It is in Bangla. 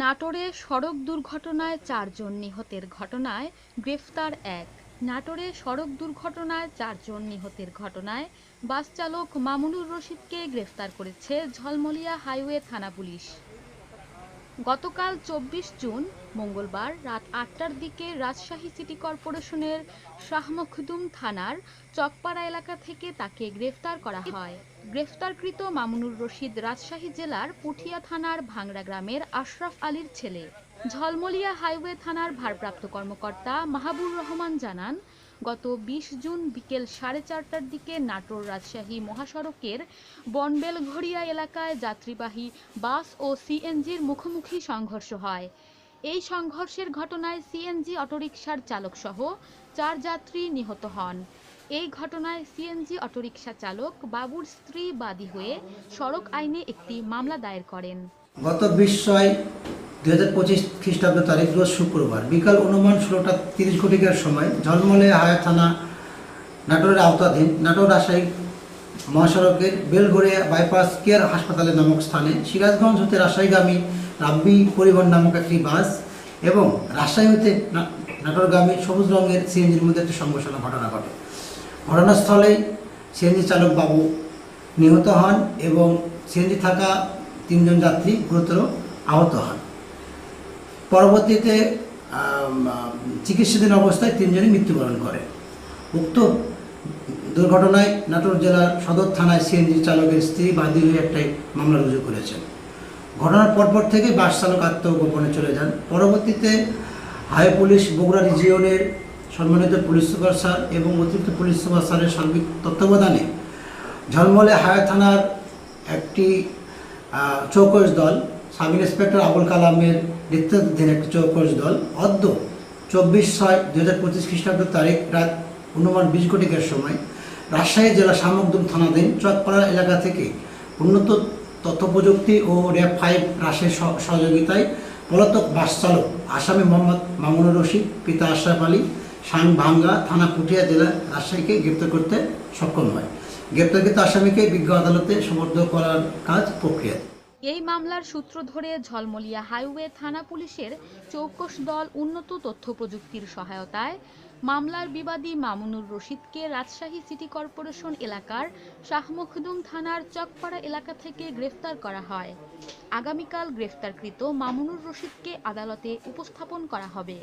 নাটোরে সড়ক দুর্ঘটনায় চারজন নিহতের ঘটনায় গ্রেফতার এক। নাটোরে সড়ক দুর্ঘটনায় চারজন নিহতের ঘটনায় বাস চালক মামুনুর রশিদকে গ্রেফতার করেছে ঝলমলিয়া হাইওয়ে থানা পুলিশ। গতকাল চব্বিশ জুন, মঙ্গলবার রাত আটটার দিকে রাজশাহী সিটি কর্পোরেশনের শাহমখদুম থানার চকপাড়া এলাকা থেকে তাকে গ্রেফতার করা হয়। গ্রেফতারকৃত মামুনুর রশিদ রাজশাহী জেলার পুঠিয়া থানার ভাংড়া গ্রামের আশরাফ আলীর ছেলে। ঝলমলিয়া হাইওয়ে থানার ভারপ্রাপ্ত কর্মকর্তা মাহাবুর রহমান জানান, গত বিশ জুন বিকেল সাড়ে চারটার দিকে নাটোর রাজশাহী মহাসড়কের বনবেলঘড়িয়া এলাকায় যাত্রীবাহী বাস ও সিএনজির মুখোমুখি সংঘর্ষ হয়। এই সংঘর্ষের ঘটনায় সিএনজি অটোরিকশার চালকসহ চার যাত্রী নিহত হন। এই ঘটনায় সিএনজি অটোরিকশা চালক বাবুর স্ত্রী বাদী হয়ে সড়ক আইনে একটি মামলা দায়ের করেন। গত বিশ ছয় দুই হাজার পঁচিশ খ্রিস্টাব্দ তারিখ, রোজ শুক্রবার বিকাল অনুমান ষোলোটা তিরিশ ঘটিকার সময় ঝলমলে হায়া থানা নাটোরের আওতাধীন নাটোর রাজশাহী মহাসড়কের বেলঘড়িয়া বাইপাস কেয়ার হাসপাতালের নামক স্থানে সিরাজগঞ্জ হতে রাজশাহীগামী রাব্বি পরিবহন নামক একটি বাস এবং রাজশাহী হতে নাটোরগামী সবুজ রঙের সিএনজির মধ্যে একটি সংঘর্ষণ ঘটনা ঘটে। ঘটনাস্থলেই সিএনজি চালক বাবু নিহত হন এবং সিএনজি থাকা তিনজন যাত্রী গুরুতর আহত হন। পরবর্তীতে চিকিৎসাধীন অবস্থায় তিনজনই মৃত্যুবরণ করে উক্ত দুর্ঘটনায় নাটোর জেলার সদর থানায় সিএনজি চালকের স্ত্রী বাদী হয়ে একটাই মামলা রুজু করেছেন। ঘটনার পরপর থেকে বাস চালক আত্মগোপনে চলে যান। পরবর্তীতে হাই পুলিশ বগুড়া রিজিয়নের সম্মানিত পুলিশ সুপার স্যার এবং অতিরিক্ত পুলিশ সুপার স্যারের সার্বিক তত্ত্বাবধানে ঝলমলে হায়া থানার একটি চৌকস দল, সাব ইন্সপেক্টর আবুল কালামের নেতৃত্বাধীন একটি চৌকস দল, অদ্য চব্বিশ ছয় দু হাজার পঁচিশ খ্রিস্টাব্দ তারিখ রাত অনুমান বিশ ঘটিকার সময় রাজশাহী জেলা সামগ্দুম থানাধীন চকপাড়া এলাকা থেকে উন্নত তথ্য প্রযুক্তি ও র্যাব ফাইভ রাশের সহ- সহযোগিতায় পলাতক বাস চালক আসামি মোহাম্মদ মামুনুর রশিদ, পিতা আশরাফ আলী শান ভাঙ্গা থানা পুঠিয়া জেলা রাজশাহীকে গ্রেপ্তার করতে সক্ষম হয়। গ্রেপ্তারকৃত আসামিকে বিজ্ঞ আদালতে সমর্থ করার কাজ প্রক্রিয়া এই মামলার সূত্র ধরে ঝলমলিয়া হাইওয়ে থানা পুলিশের চৌকস দল উন্নত তথ্য প্রযুক্তির সহায়তায় মামলার বিবাদী মামুনুর রশিদকে রাজশাহী সিটি কর্পোরেশন এলাকার শাহমখদুম থানার চকপাড়া এলাকা থেকে গ্রেফতার করা হয়। আগামীকাল গ্রেফতারকৃত মামুনুর রশিদকে আদালতে উপস্থাপন করা হবে।